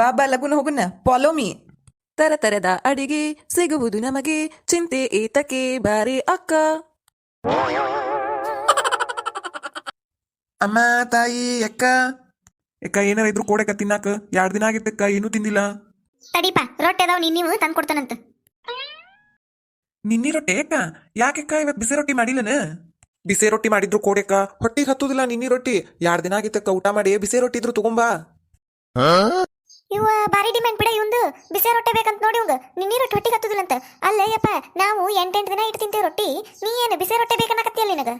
ಬಾಬಾ ಲಗುನ ಹೋಗುನ follow me ತರ ತರದ ಅಡಿಗೆ ಸಿಗುವುದು ನಮಗೆ ಚಿಂತೆ ಏತಕ್ಕೆ ಬಾರಿ ಅಕ್ಕ. ಅಮ್ಮ ತಾಯಿ ಅಕ್ಕ. ಅಕ್ಕ ಏನಾರ ಇದ್ರು ಕೋಡಕ ತಿನ್ನಾಕ. ಎರಡ್ ದಿನ ಆಗಿತ್ತಕ್ಕ ಏನೂ ತಿಂದಿಲ್ಲ. ತಡಿಪ ರೊಟ್ಟಿ ಅದಾವ ನೀನ್ ನೀವು ತಂದು ಕೊಡ್ತಾನಂತ. ನಿನ್ನಿ ರೊಟ್ಟಿ ಅಕ್ಕ ಯಾಕಕ್ಕ ಇವತ್ ಬಿಸಿ ರೊಟ್ಟಿ ಮಾಡಿಲ್ಲನ? ಬಿಸಿ ರೊಟ್ಟಿ ಮಾಡಿದ್ರು ಕೋಡೆಕ್ಕ ಹೊಟ್ಟಿಗೆ ಹತ್ತುದಿಲ್ಲ ನಿನ್ನಿ ರೊಟ್ಟಿ. ಎರಡ್ ದಿನ ಆಗಿತ್ತಕ್ಕ ಊಟ ಮಾಡಿ ಬಿಸಿ ರೊಟ್ಟಿ ಇದ್ರು ತಗೊಂಬಾ. ಇವ ಬಾರಿ ಡಿಮ್ಯಾಂಡ್ ಬಿಡ ಇವಂದು. ಬಿಸಿ ರೊಟ್ಟಿ ಬೇಕಂತ ನೋಡಿ ಇವಂಗ ನಿನ್ನಿ ರೊಟ್ಟಿ ಹೊಟ್ಟಿಗೆ ಹತ್ತದಿಲ್ಲಂತ ಅಲ್ಲೇ ಯಪ್ಪ ನಾವು ಎಂಟೆಂಟು ದಿನ ಇಟ್ಟು ತಿಂತೇವೆ ರೊಟ್ಟಿ. ನೀ ಏನು ಬಿಸಿ ರೊಟ್ಟಿ ಬೇಕನ್ನಕತ್ತಿಯಲ್ಲ ನಿನಗ?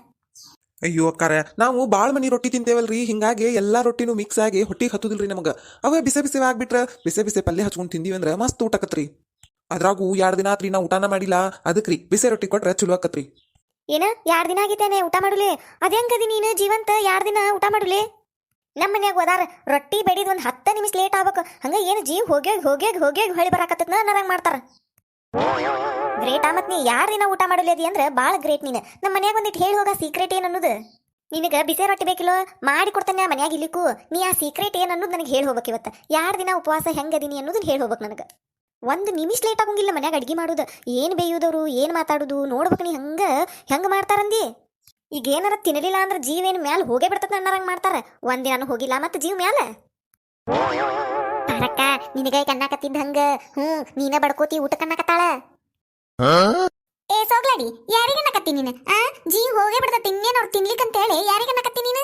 ಅಯ್ಯೋ ಅಕ್ಕಾರ ನಾವು ಭಾಳ ಮನಿ ರೊಟ್ಟಿ ತಿಂತೇವಲ್ರಿ. ಹಿಂಗಾಗಿ ಎಲ್ಲಾ ರೊಟ್ಟಿನೂ ಮಿಕ್ಸ್ ಆಗಿ ಹೊಟ್ಟಿಗೆ ಹತ್ತುದಿಲ್ರಿ ನಮಗ. ಅವ ಬಿಸಿ ಬಿಸಿ ಆಗ್ಬಿಟ್ರ ಬಿಸಿ ಬಿಸಿ ಪಲ್ಯ ಹಚ್ಕೊಂಡು ತಿಂದಿವಿ ಅಂದ್ರೆ ಮಸ್ತ್ ಊಟ ಆಕತ್ರಿ. ಅದ್ರಾಗೂ ಎರಡ್ ದಿನ ಆತ್ರಿ ನಾ ಊಟನ ಮಾಡಿಲ್ಲ. ಅದಕ್ರಿ ಬಿಸಿ ರೊಟ್ಟಿ ಕೊಟ್ರ ಚಲೋ ಆಕತ್ರಿ. ಏನ? ಯಾರ್ ದಿನ ಆಗಿದ್ದೇನೆ ಊಟ ಮಾಡುಲೆ? ಕದಿ ನೀನು ಜೀವಂತ ಯಾರ್ ದಿನ ಊಟ ಮಾಡುಲೆ? ನಮ್ಮ ಮನ್ಯಾಗ ಹೋದಾರ, ರೊಟ್ಟಿ ಬೆಡಿದ್ ಒಂದ್ ಹತ್ತು ನಿಮಿಷ ಲೇಟ್ ಆಗ್ಬೇಕು. ಹಂಗ ಏನು ಜೀವ ಹೋಗ್ಯಾಗ ಹೋಗ್ಯಾಗ ಹೋಗ್ಯಾಗ ಹೊಳಿ ಬರಾಕತ್ತದ ನರಂಗ್ ಮಾಡ್ತಾರ. ಗ್ರೇಟ್ ಆ ಮತ್ ನೀ, ಯಾರ ದಿನ ಊಟ ಮಾಡಲಿ ಅಂದ್ರೆ ಬಾಳ ಗ್ರೇಟ್ ನೀನು. ನಮ್ಮ ಮನ್ಯಾಗ ಒಂದಿಟ್ಟು ಹೇಳಿ ಹೋಗ ಸೀಕ್ರೆಟ್ ಏನ್ ಅನ್ನೋದು. ನಿನಗ ಬಿಸಿ ರೊಟ್ಟಿ ಬೇಕಿಲ್ಲೋ, ಮಾಡಿ ಕೊಡ್ತಾನೆ ಆ ಮನ್ಯಾಗ ಇಲ್ಲಿಕು ನೀ ಆ ಸೀಕ್ರೆಟ್ ಏನ್ ಅನ್ನೋದು ನನಗೆ ಹೇಳಿ ಹೋಗ್ಬೇಕು ಇವತ್ತು. ಯಾರ ದಿನ ಉಪವಾಸ ಹೆಂಗದೀನಿ ಅನ್ನೋದನ್ನ ಹೇಳಿ ಹೋಗ್ಬೇಕು ನನಗೆ. ಒಂದು ನಿಮಿಷ ಲೇಟ್ ಆಗಂಗಿಲ್ಲ ಮನ್ಯಾಗ ಅಡ್ಗೆ ಮಾಡೋದು. ಏನು ಬೇಯುದವ್ರು, ಏನು ಮಾತಾಡುದು, ನೋಡ್ಬೇಕು ನೀ ಹಂಗೆ, ಹೆಂಗೆ ಮಾಡ್ತಾರಂದಿ ಈಗ ಏನಾರ ತಿನ್ನಲಿಲ್ಲ ಅಂದ್ರೆ ಜೀವ ಏನ್ ಮ್ಯಾಲ ಹೋಗೇ ಬಿಡ್ತದ ನನ್ನರಂಗ್ ಮಾಡ್ತಾರ. ಒಂದಿನ ಹೋಗಿಲ್ಲ ಮತ್ತೆ ಜೀವ ಮ್ಯಾಲ. ಪಾರಕ್ಕ ನಿನಗೆ ಕಣ್ಣಾಕತ್ತಿದ್ದ ಹಂಗ. ಹ್ಞೂ ನೀನ ಬಡ್ಕೋತಿ ಊಟ ಕಣ್ಣಾಕತ್ತಾಳ ಏ ಸೋಗ್ಲಾಡಿ ಯಾರಿಗನ್ನಕತ್ತಿ ನೀನು? ಆ, ಜೀವ ಹೋಗೇ ಬಿಡ್ತದ ಇನ್ನೇನ್ ಅವ್ರು ತಿನ್ಲಿಕ್ಕಂತ ಹೇಳಿ ಯಾರಿಗನ್ನಕತ್ತಿ ನೀನು?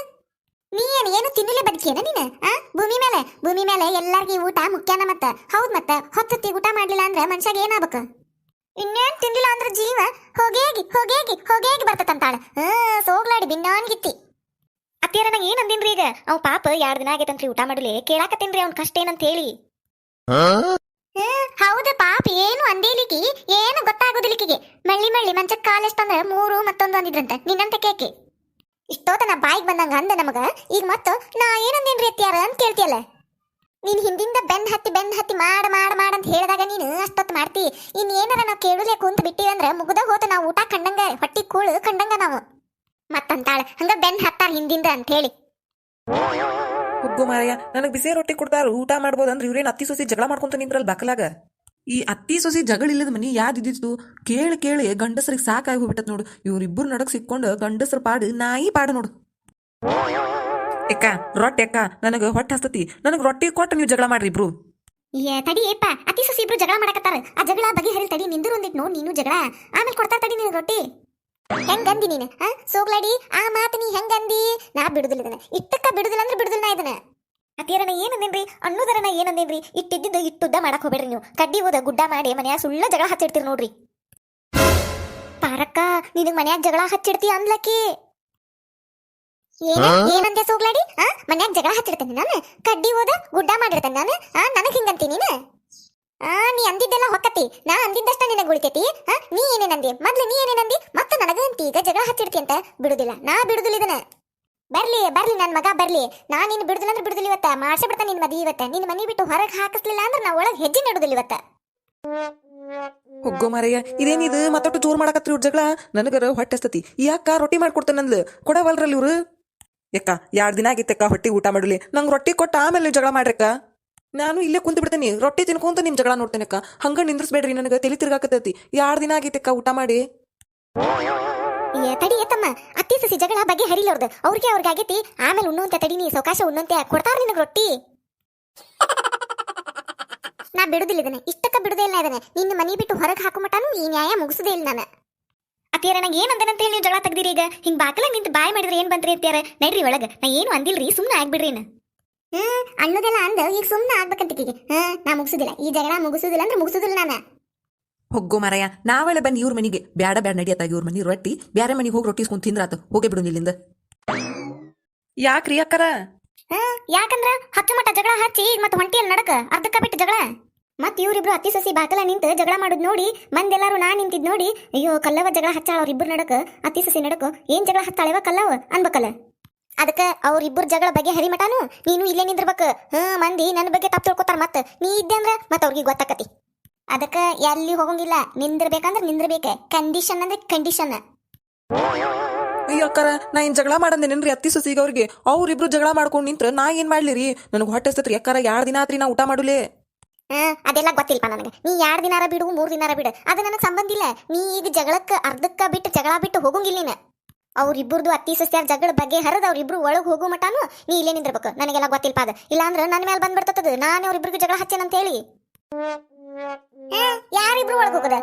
ನೀ ಏನ್, ಏನು ತಿನ್ನಲೇ ಬದುಕಿಯೇನ ನೀನು? ಆ, ಭೂಮಿ ಮೇಲೆ ಭೂಮಿ ಮೇಲೆ ಎಲ್ಲಾರ್ಗಿ ಊಟ ಮುಖ್ಯನ ಮತ್ತ? ಹೌದ್ ಮತ್ತ ಹೊತ್ತತ್ತಿ ಊಟ ಮಾಡ್ಲಿಲ್ಲ ಅಂದ್ರೆ ಮನುಷ್ಯಾಗ ಏನಾಗ್ಬೇಕು ಇನ್ನೇನ್ ತಿಂದಿಲ್ಲ ಅಂದ್ರೆ ಜೀವ? ಹೋಗೇಗಿ ಹೋಗೇಗಿ ಹೋಗೇಗಿ ಬರ್ತತಂತಾಳ. ಹಾ ಸೋಗ್ಲಾಡಿ ಬಿನ್ನಾನ್ಗಿತ್ತಿ ಅತ್ತಿಯರ ನಂಗೆ ಏನ್ ಅಂದಿನ್ರಿ ಈಗ? ಅವ್ ಪಾಪ ಯಾರ ದಿನ ಆಗೈತಂತ್ರಿ ಊಟ ಮಾಡಲಿ? ಕೇಳಾಕತ್ತೇನ್ರಿ ಅವ್ನ ಕಷ್ಟ ಏನಂತ ಹೇಳಿ ಹೌದ ಪಾಪ ಏನು ಅಂದೇಲಿಕ್ಕಿ ಏನು ಗೊತ್ತಾಗೋದಿಲಿಕ್ಕಿಗೆ ಮಳ್ಳಿ ಮಳ್ಳಿ ಮಂಚಕ್ ಕಾಲೆಷ್ಟಂದ್ರ ಮೂರು ಮತ್ತೊಂದು ಅಂದಿದ್ರಂತ ನಿನ್ನಂತ ಕೇಕೆ. ಇಷ್ಟೋತನ ಬಾಯಿಗೆ ಬಂದಂಗ ಅಂದ ನಮಗ ಈಗ ಮತ್ತ ನಾ ಏನಂದೇನ್ರಿ ಅತ್ತಿಯಾರ ಅಂತ ಕೇಳ್ತಿಯಲ್ಲ? ನೀನ್ ಹಿಂದಿಂದ ಬೆನ್ ಹತ್ತಿ ಬೆನ್ ಹತ್ತಿ ಮಾಡ ಮಾಡ ಮಾಡ ಅಂತ ಹೇಳಿದಾಗ ನೀನು ಅಷ್ಟೊತ್ತು ಮಾಡ್ತಿ. ಇನ್ ಏನಾರ ನಾವು ಕೇಳಲೆ ಕುಂತ ಬಿಟ್ಟಿವಂದ್ರ ಮುಗ್ದ ಹೋತ ನಾವು ಊಟ ಕಂಡಂಗ, ಹೊಟ್ಟಿ ಕೂಳು ಕಂಡಂಗ ನಾವು. ಮತ್ತಂತಾಳ, ಹಂಗ ಬೆನ್ ಹತ್ತಾರ ಹಿಂದಿಂದ ಅಂತ ಹೇಳಿ. ಹುಗ್ಗು ಮಾರಯ್ಯ ನನಗೆ ಬಿಸಿ ರೊಟ್ಟಿ ಕೊಡ್ತಾರ ಊಟ ಮಾಡ್ಬೋದಂದ್ರೆ ಇವ್ರೇನು ಅತ್ತಿ ಸೊಸಿ ಜಗಳ ಮಾಡ್ಕೊಂತ ನಿಂದ್ರಲ್ಲ ಬಕಲಾಗ? ಈ ಅತ್ತಿ ಸೊಸಿ ಜಗಳ ಇಲ್ಲದ ಮನಿ ಇದ್ದಿತ್ತು? ಕೇಳಿ ಕೇಳಿ ಗಂಡಸರಿಗೆ ಸಾಕಾಗಿ ಹೋಗ್ಬಿಟ್ಟತ್ ನೋಡು. ಇವ್ರಿಬ್ಬರು ನಡಕ್ ಸಿಕ್ಕೊಂಡು ಗಂಡಸರ ಪಾಡು ನಾಯಿ ಪಾಡು ನೋಡು. ಎಕ್ಕ ರೊಟ್ಟಿ ಅಕ್ಕ ನನಗೆ ಹೊಟ್ಟೆ ಹಸ್ತತಿ. ನನಗೆ ರೊಟ್ಟಿ ಕೊಟ್ಟು ನೀವು ಜಗಳ ಮಾಡ್ರಿ ಇಬ್ರು. ಏ, ತಡಿ, ಏಪ್ಪ. ಅತಿ ಸೊಸಿ ಇಬ್ರು ಜಗಳ ಮಾಡಕತ್ತಾರ. ಆ ಜಗಳ ಬಗೆಹರಿಲ್ ತಡಿ. ನಿಂದ್ರು ಒಂದಿಟ್ ನೋಡ್, ನೀನು ಜಗಳ. ಆಮೇಲೆ ಕೊಡ್ತಾರ ತಡಿ ನೀನು ರೊಟ್ಟಿ. ಹೆಂಗಂದಿ ನೀನು, ಆ? ಸೋಗ್ಲಾಡಿ, ಆ ಮಾತು ನೀ ಹೆಂಗಂದಿ? ನಾ ಬಿಡುದಿಲ್ಲ ಇದನ್ನ. ಇಟ್ಟಕ್ಕ ಬಿಡುದಿಲ್ಲ ಅಂದ್ರೆ ಬಿಡುದಿಲ್ಲ ನಾ ಇದನ್ನ. ಅತಿಯರನ ಏನಂದೇನ್ರಿ ಅನ್ನೋದರನ ಏನಂದೇನ್ರಿ ಇಟ್ಟಿದ್ದಿದ್ದು ಇಟ್ಟುದ್ದ ಮಾಡಕ್ ಹೋಗ್ಬೇಡ್ರಿ ನೀವು. ಕಡ್ಡಿ ಹೋದ ಗುಡ್ಡ ಮಾಡಿ ಮನ್ಯಾಗ ಸುಳ್ಳ ಜಗಳ ಹಚ್ಚಿಡ್ತೀರಿ ನೋಡ್ರಿ. ಪಾರಕ್ಕ, ನಿನಗ್ ಮನ್ಯಾಗ ಜಗಳ ಹಚ್ಚಿಡ್ತಿ ಅಂದ್ಲಕ್ಕಿ ಏನ ಏನಂದೆ ಸೋಗ್ಲಾಡಿ? ಆ ಮನ್ಯಾಗ ಜಗಳ ಹಚ್ಚಿಡ್ತೇನೆ ನಾನು. ಕಡ್ಡಿ ಹೋದ ಗುಡ್ಡ ಮಾಡಿರ್ತೇನೆ ನಾನು. ಆ ನನಗೆ ಹಿಂಗಂತಿ ನೀನು? ಆ ನೀ ಅಂದಿದ್ದೆಲ್ಲ ಹೊಕ್ಕತಿ. ನಾ ಅಂದಿದ್ದಷ್ಟ ನಿನಗೆ ಉಳಿತೈತಿ? ಆ ನೀ ಏನೇನಂದಿ ಮೊದ್ಲು ನೀ ಏನೇನಂದಿ ಮತ್ತೆ ನನಗಂತಿ ಈಗ ಜಗಳ ಹಚ್ಚಿಡ್ತಿ ಅಂತ? ಬಿಡುದಿಲ್ಲ. ನಾ ಬಿಡುದಿಲ್ಲ ಇದನ್ನ. ಬರ್ಲಿ ಬರ್ಲಿ ನನ್ನ ಮಗ ಬರ್ಲಿ. ನಾ ನಿನ್ ಬಿಡುದಿಲ್ಲ ಅಂದ್ರೆ ಬಿಡುದಿಲ್ಲ ಇವತ್ತ. ಮಾಡ್ಸೇ ಬಿಡ್ತಾ ನಿನ್ ಮದಿ ಇವತ್ತ. ನಿನ್ ಮನಿ ಬಿಟ್ಟು ಹೊರಗೆ ಹಾಕಿಸ್ಲಿಲ್ಲ ಅಂದ್ರೆ ನಾ ಒಳಗೆ ಹೆಜ್ಜೆ ನಡುದಿಲ್ಲ ಇವತ್ತ. ಹುಗ್ಗು ಮಾರಯ್ಯ ಇದೇನಿದು ಮತ್ತೊಟ್ಟು ಜೋರ್ ಮಾಡಕತ್ರಿ ಇವ್ರ ಜಗಳ? ನನಗರ ಹೊಟ್ಟೆಸ್ತತಿ ಯಾಕ? ರೊಟ್ಟಿ ಮಾಡ್ಕೊಡ್ತೇನಂದ್ಲು ಕೊಡವಲ್ರಲ್ಲಿ ಇವ್ರು? ಯಾಕ ಎರಡು ದಿನ ಆಗಿತ್ತಕ್ಕ ಹೊಟ್ಟಿ ಊಟ ಮಾಡಲಿ? ನಂಗೆ ರೊಟ್ಟಿ ಕೊಟ್ಟ ಆಮೇಲೆ ಜಗಳ ಮಾಡ್ರಕ್ಕ ನಾನು ಇಲ್ಲೇ ಕುಂತು ಬಿಡ್ತೀನಿ, ರೊಟ್ಟಿ ತಿನ್ಕೊಂತ ನಿಮ್ಮ ಜಗಳ ನೋಡ್ತೇನಕ್ಕ ಹಂಗ ನಿಂದ್ರಿಸ್ಬೇಡ್ರಿ ನನಗೆ, ತಲೆ ತಿರ್ಗಾಕತ್ತೈತಿ. ಎರಡು ದಿನ ಆಗಿತ್ತಕ್ಕ ಊಟ ಮಾಡಿ? ತಡಿ ಏತಮ್ಮ ಅತ್ತಿ ಸಸಿ ಜಗಳ ಬಗ್ಗೆ ಹರಿಲೋರ್ದು. ಅವ್ರಿಗೆ ಅವ್ರಿಗೆ ಆಗೈತಿ. ಆಮೇಲೆ ಉಣ್ಣುವಂತೆ ತಡಿ ನೀ ಸವಕಾಶ ಉಣ್ಣಂತೆ ಕೊಡ್ತಾರ ನಿನಗೆ ರೊಟ್ಟಿ? ನಾ ಬಿಡುದಿಲ್ಲ ಇದನ್ನ. ಇಷ್ಟಕ್ಕ ಬಿಡುದೇ ಇಲ್ಲ ಇದನ್ನ. ನಿನ್ನ ಮನೆ ಬಿಟ್ಟು ಹೊರಗೆ ಹಾಕೋ ಈ ನ್ಯಾಯ ಮುಗಿಸುದೇ ಇಲ್ಲ ನಾನು. ಅತ್ತಿಯರ ನಂಗೆ ಏನ್ ಅಂತ ಹೇಳಿ ನೀವು ಜಗಳ ತೆಗ್ದಿರಿ ಈಗ? ಹಿಂಗ್ ಬಾಕಲ ನಿಂತು ಬಾಯ್ ಮಾಡಿದ್ರೆ ಏನ್ ಬಂತ್ರಿ ಅತ್ತಿಯರ? ನಡ್ರಿ ಒಳಗ. ನಾ ಏನು ಅಂದಿಲ್ರಿ ಸುಮ್ಮನೆ ಆಗ್ಬಿಡ್ರಿ ನಾ ಹ್ಮ್ ಅನ್ನೋದೆಲ್ಲ ಅಂದ ಈಗ ಸುಮ್ಮನೆ ಆಗ್ಬೇಕಂತ ಹಾ ನಾ ಮುಗಿಸುದಿಲ್ಲ. ಈ ಜಗಳ ಮುಗಿಸುದಿಲ್ಲ ಅಂದ್ರೆ ಮುಗಿಸುದಿಲ್ಲ ನಾನು. ಹೋಗೋ ಮಾರಾಯ. ನಾವೆಲ್ಲ ಬಂದು ಇವ್ರ ಮನಿಗೆ. ಬ್ಯಾಡ ಬ್ಯಾಡ ನಡಿಯತ್ತ ಇವ್ರ ಮನಿ ರೊಟ್ಟಿ. ಬ್ಯಾರೆ ಮನೆಗೆ ಹೋಗಿ ರೊಟ್ಟಿ ಇಸ್ಕೊಂಡ್ ತಿಂದ್ರಾತು. ಹೋಗೇ ಬಿಡು ಇಲ್ಲಿಂದ ಯಾಕ್ರಿ ಅಕ್ಕರ? ಹ್ಮ್ ಯಾಕಂದ್ರ ಹಚ್ಚ ಮಟ್ಟ ಜಗಳ ಹಚ್ಚಿ ಈಗ ಮತ್ತೆ ಹೊಂಟಿಯಲ್ಲಿ ನಡಕ. ಅರ್ಧಕ್ಕ ಬಿಟ್ಟು ಜಗಳ. ಮತ್ ಇವ್ರಿಬ್ರು ಅತ್ತಿ ಸಸಿ ಬಾಕಲ ನಿಂತು ಜಗಳ ಮಾಡುದ್ ನೋಡಿ, ಮಂದೆಲ್ಲಾರು ನಾ ನಿಂತಿದ್ ನೋಡಿ, ಅಯ್ಯೋ ಕಲ್ಲವ ಜಗಳ ಹಚ್ಚಾಳ ಅವ್ರಿಬ್ರು ನಡಕ, ಅತ್ತಿ ಸಸಿ ನಡಕ, ಏನ್ ಜಗಳ ಹತ್ತಾಳೆವ ಕಲ್ಲವ ಅನ್ಬೇಕಲ್ಲ? ಅದಕ್ಕ ಅವ್ರಿಬ್ರು ಜಗಳ ಬಗ್ಗೆ ಹರಿಮಟಾನು ನೀನು ಇಲ್ಲೇ ನಿಂದಿರ್ಬೇಕು. ಹ್ಮ್, ಮಂದಿ ನನ್ನ ಬಗ್ಗೆ ತಪ್ಪು ತಿಳ್ಕೊತಾರ ಮತ್ತ. ನೀ ಇದ್ದೆ ಅಂದ್ರ ಮತ್ತ ಅವ್ರಿಗೆ ಗೊತ್ತಾಕತಿ. ಅದಕ್ಕ ಎಲ್ಲಿ ಹೋಗಂಗಿಲ್ಲ, ನಿಂದಿರ್ಬೇಕಂದ್ರ ನಿಂದಿರ್ಬೇಕ. ಕಂಡೀಷನ್ ಅಂದ್ರೆ ಕಂಡೀಷನ್ ಅಯ್ಯೋ ಅಕ್ಕಾರ, ನಾ ಏನ್ ಜಗಳ ಮಾಡಂದೇನೇನ್ರಿ ಅತ್ತಿ ಸೊಸಿಗೆ ಅವ್ರಿಗೆ? ಅವ್ರಿಬ್ರು ಜಗಳ ಮಾಡ್ಕೊಂಡು ನಿಂತ್ರ ನಾ ಏನ್ ಮಾಡ್ಲಿ ರೀ ನನಗೆ ಹೊಟ್ಟೆ ಅಕ್ಕಾರ, ಯಾರ ದಿನ ಆತ್ರಿ ನಾ ಊಟ ಮಾಡುಲೇ? ಹಾ ಅದೆಲ್ಲ ಗೊತ್ತಿಲ್ಪ ನನಗೆ. ನೀ ಎರಡು ದಿನಾರ ಬಿಡು, ಮೂರು ದಿನಾರ ಬಿಡು. ಅದು ನನಗೆ ಸಂಬಂಧ ಇಲ್ಲ. ನೀ ಈಗ ಜಗಳಕ್ಕೆ, ಅರ್ಧಕ್ಕೆ ಬಿಟ್ಟು ಜಗಳ ಬಿಟ್ಟು ಹೋಗಂಗಿಲ್ಲ ನೀನು. ಅವ್ರಿಬ್ಬರದು ಅತ್ತಿ, ಸಸ್ಯಾರ ಜಗಳ ಬಗ್ಗೆ ಹರಿದ ಅವ್ರಿಬ್ರು ಒಳಗೆ ಹೋಗೋ ಮಟಾನು ನೀ ಇಲ್ಲೇ ನಿಂದಿರ್ಬೇಕು. ನನಗೆಲ್ಲ ಗೊತ್ತಿಲ್ಪ ಅದು. ಇಲ್ಲಾಂದ್ರೆ ನನ್ನ ಮೇಲೆ ಬಂದ್ಬಿಡ್ತದ ನಾನು ಅವ್ರಿಬ್ರಿಗೆ ಜಗಳ ಹಚ್ಚೇನಂತ ಹೇಳಿ. ಯಾರಿಬ್ರು ಒಳಗೆ ಹೋಗುದ?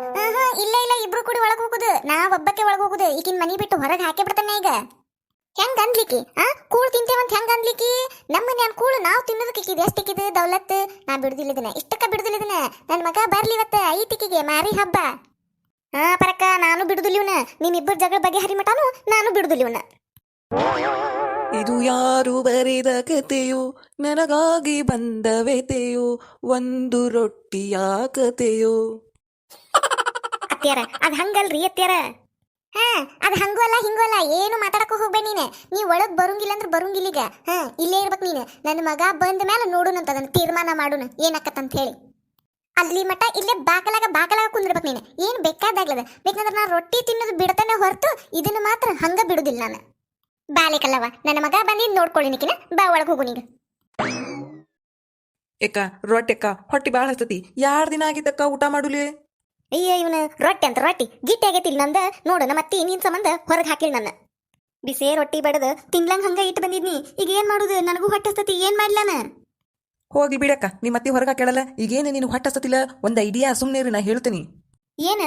ಇಲ್ಲ ಇಲ್ಲ ಇಬ್ರು ಕೂಡಿ ಒಳಗೆ ಹೋಗುದು. ನಾ ಒಬ್ಬಕ್ಕೆ ಒಳಗೆ ಹೋಗುದು. ಈಗಿನ ಮನಿ ಬಿಟ್ಟು ಹೊರಗೆ ಹಾಕಿ ಬಿಡ್ತಾನೆ ಈಗ. ಹೆಂಗ್ ಅನ್ಲಿಕ್ಕಿ? ಆ? ಕೂಳ್ ತಿಂತೇವಂತ ಹೆಂಗ್ ಅನ್ಲಿಕ್ಕಿ? ನಮ್ಮ ಮನ್ಯಾನ್ ಕೂಳು ನಾವು ಇಕ್ಕಿದ್ ಎಷ್ಟಿಕ್ಕಿದ್ ದೌಲತ್? ನಾ ಬಿಡುದಿಲ್ಲಿದನ ಇಷ್ಟಕ್ಕ ಬಿಡುದಿಲ್ಲಿದನ ನನ್ ಮಗ ಬರ್ಲಿ ಇವತ್ತ ಐತಿಕಿಗೆ ಮಾರಿ ಹಬ್ಬ. ಹಾ ಪರಕ್ಕ ನಾನು ಬಿಡುದಿಲ್ಲಿವ್ನ ನಿಮ್ಮಿಬ್ಬರ ಜಗಳ ಬಗ್ಗೆ ಹರಿ ಮಟಾನು ನಾನು ಬಿಡುದಿಲ್ಲಿವ್ನ ಇದು ಯಾರು ಬರೆದ ಕತೆಯೋ? ನನಗಾಗಿ ಬಂದ ವ್ಯತೆಯೋ? ಒಂದು ರೊಟ್ಟಿಯ ಕತೆಯೋ? ಅತ್ಯಾರ ಅದ್ ಹಂಗಲ್ರಿ ಅತ್ಯಾರ ಹಾ, ಅದು ಹಂಗೂ ಅಲ್ಲ, ಹಿಂಗೂ ಅಲ್ಲ. ಏನು ಮಾತಾಡಕ್ಕೂ ಹೋಗ್ಬೇಡ ನೀನೆ. ನೀ ಒಳಗ್ ಬರುಂಗಿಲ್ಲ ಅಂದ್ರೆ ಬರುಂಗಿಲ್ಲ ಈಗ. ಹಾ, ಇಲ್ಲೇ ಇರ್ಬೇಕು ನೀನು. ನನ್ನ ಮಗ ಬಂದ ಮೇಲೆ ನೋಡುನಂತ ಅದನ್ನ ತೀರ್ಮಾನ ಮಾಡುನ ಏನಕ್ಕತ್ತಂತ ಹೇಳಿ. ಅಲ್ಲಿ ಮಟ ಇಲ್ಲೇ ಬಾಕಲಾಗ ಬಾಕಲಾಗ ಕುಂದಿರ್ಬೇಕು ನೀನು. ಏನು ಬೇಕಾದಾಗ್ಲದ ಬೇಕಂದ್ರೆ ನಾ ರೊಟ್ಟಿ ತಿನ್ನೋದು ಬಿಡ್ತಾನೆ ಹೊರತು ಇದನ್ನ ಮಾತ್ರ ಹಂಗ ಬಿಡುದಿಲ್ಲ ನಾನು. ಬಾಲಿಕಲ್ಲವ ನನ್ನ ಮಗ ಬಂದಿದ್ದು ನೋಡ್ಕೊಳ್ಳಿ ನಿಕಿನ ಬಾ, ಒಳಗೆ ಹೋಗು ನೀಗ ಎಕ್ಕ ರೊಟ್ಟಿ ಅಕ್ಕ ಹೊಟ್ಟಿ ಭಾಳ ಹತ್ತತಿ ಯಾರ ದಿನ ಆಗಿತ್ತಕ್ಕ ಊಟ ಮಾಡುಲೇ? ಅಯ್ಯ ಇವನ ರೊಟ್ಟಿ ಅಂತ ರೊಟ್ಟಿ. ಗಿಟ್ಟಿ ಆಗೈತಿ ನಂದ. ನೋಡು ನಮ್ಮ ಅತ್ತಿ ನೀನ್ ಸಂಬಂಧ ಹೊರಗೆ ಹಾಕಿಲ್ ನನ್ನ. ಬಿಸೇ ರೊಟ್ಟಿ ಬಡದ. ತಿನ್ಲಂಗ್ ಹಂಗ ಇಟ್ಟು ಬಂದಿದ್ನಿ. ಈಗ ಏನ್ ಮಾಡುದು? ನನಗೂ ಹೊಟ್ಟಸ್ತತಿ. ಏನ್ ಮಾಡ್ಲಾನ ಹೋಗಿ ಬಿಡಕ್ಕ. ನಿಮ್ಮ ಅತ್ತಿ ಹೊರಗೆ ಕೇಳಲ್ಲ ಈಗೇನು ನೀನು ಹೊಟ್ಟೆ ಹಸ್ತತಿಲ್ಲ ಒಂದ್ ಐಡಿಯಾ ಸುಮ್ಮನೆ ನಾ ಹೇಳ್ತೀನಿ. ಏನ?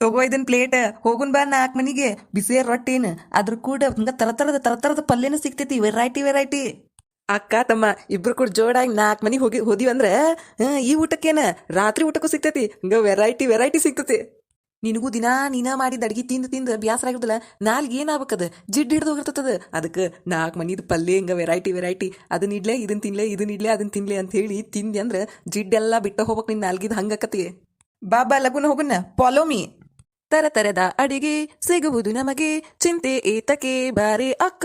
ತಗೋ ಇದನ್ ಪ್ಲೇಟ್ ಹೋಗುನ್ ಬಾ ನಾಲ್ಕು ಮನಿಗೆ. ಬಿಸಿ ರೊಟ್ಟಿನ. ಅದ್ರ ಕೂಡ ಹಂಗ ತರ ತರದ ತರ ತರದ ಪಲ್ಯನೂ ಸಿಗ್ತೈತಿ. ವೆರೈಟಿ ವೆರೈಟಿ ಅಕ್ಕ, ತಮ್ಮ ಇಬ್ರು ಕೂಡ ಜೋಡಾಗಿ ನಾಲ್ಕು ಮನೆಗೆ ಹೋಗಿ ಹೋದಿವಂದ್ರೆ ಈ ಊಟಕ್ಕೇನ? ರಾತ್ರಿ ಊಟಕ್ಕೂ ಸಿಗ್ತೈತಿ. ಹಂಗ ವೆರೈಟಿ ವೆರೈಟಿ ಸಿಗ್ತೈತಿ. ನಿನಗೂ ದಿನಾ ನೀನ ಮಾಡಿದ ಅಡ್ಗಿ ತಿಂದು ತಿಂದು ಬ್ಯಾಸರ ಆಗಿರ್ತಲ್ಲ ನಾಲ್ಗೆ ಏನಾಗ್ಬೇಕದ? ಜಿಡ್ಡು ಹಿಡ್ದು ಹೋಗಿರ್ತದ ಅದಕ್ಕೆ ನಾಲ್ಕು ಮನಿದು ಪಲ್ಯ, ಹಿಂಗ ವೆರೈಟಿ ವೆರೈಟಿ ಅದನ್ನ ಇಡ್ಲೆ ಇದನ್ನ ತಿನ್ಲೆ ಇದನ್ನ ಇಡ್ಲೆ ಅದನ್ನ ತಿನ್ಲೆ ಅಂತ ಹೇಳಿ ತಿಂದಿ ಅಂದ್ರೆ ಜಿಡ್ಡೆಲ್ಲ ಬಿಟ್ಟು ಹೋಗ್ಬೇಕು ನಿನ್ನ ನಾಲ್ಗಿದ್ ಹಂಗಕತಿ ಬಾಬಾ ಲಗುನ ಹೋಗುನ? ಪಾಲೋಮಿ ತರ ತರದ ಅಡಿಗೆ ಸಿಗುವುದು ನಮಗೆ. ಚಿಂತೆ ಏತಕ್ಕೆ ಬಾರಿ ಅಕ್ಕ?